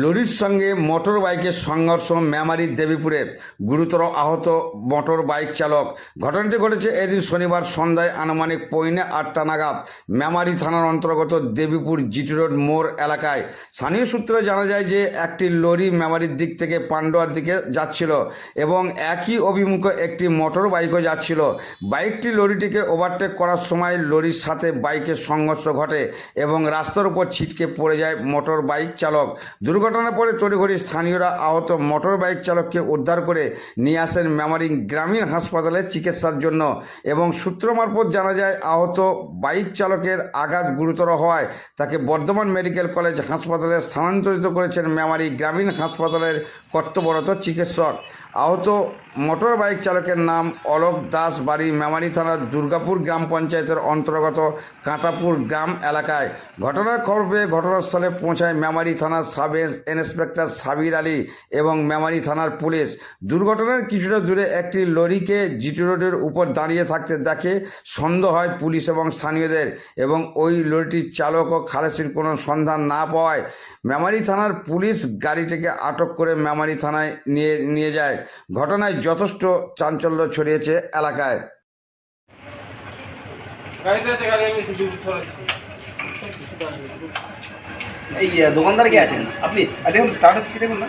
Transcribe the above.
লরির সঙ্গে মোটর বাইকের সংঘর্ষ মেমারির দেবীপুরে। গুরুতর আহত মোটর বাইক চালক। ঘটনাটি ঘটেছে এদিন শনিবার সন্ধ্যায় আনুমানিক পৌনে আটটা নাগাদ মেমারি থানার অন্তর্গত দেবীপুর জিটি রোড মোড় এলাকায়। স্থানীয় সূত্রে জানা যায় যে, একটি লরি মেমারির দিক থেকে পান্ডুয়ার দিকে যাচ্ছিল এবং একই অভিমুখে একটি মোটর বাইকও যাচ্ছিল। বাইকটি লরিটিকে ওভারটেক করার সময় লরির সাথে বাইকের সংঘর্ষ ঘটে এবং রাস্তার উপর ছিটকে পড়ে যায় মোটর বাইক চালক দুর্ঘটনার পরে তড়িঘড়ি স্থানীয়রা আহত মোটর বাইক চালককে উদ্ধার করে নিয়ে আসেন মেমারি গ্রামীণ হাসপাতালে চিকিৎসার জন্য এবং সূত্র মারফত জানা যায়, আহত বাইক চালকের আঘাত গুরুতর হওয়ায় তাকে বর্ধমান মেডিকেল কলেজ হাসপাতালে স্থানান্তরিত করেছেন মেমারি গ্রামীণ হাসপাতালের কর্তব্যরত চিকিৎসক। আহত মোটর বাইক চালকের নাম অলোক দাস, বাড়ি মেমারি থানার দুর্গাপুর গ্রাম পঞ্চায়েতের অন্তর্গত কাঁটাপুর গ্রাম এলাকায়। ঘটনার খবর পেয়ে ঘটনাস্থলে পৌঁছায় মেমারি থানার সাব ইন্সপেক্টর সাবির আলী এবং মেমারি থানার পুলিশ। দুর্ঘটনার কিছুটা দূরে একটি লরিকে জিটি রোডের উপর দাঁড়িয়ে থাকতে দেখে সন্দেহ হয় পুলিশ এবং স্থানীয়দের এবং ওই লরিটির চালক ও খালাসির কোনো সন্ধান না পাওয়ায় মেমারি থানার পুলিশ গাড়িটিকে আটক করে মেমারি থানায় নিয়ে নিয়ে যায়। ঘটনায় যথেষ্ট চাঞ্চল্য ছড়িয়েছে এলাকায়। এই দোকানদার কে আছেন? আপনি দেখুন স্টার্ট হচ্ছে দেখুন না?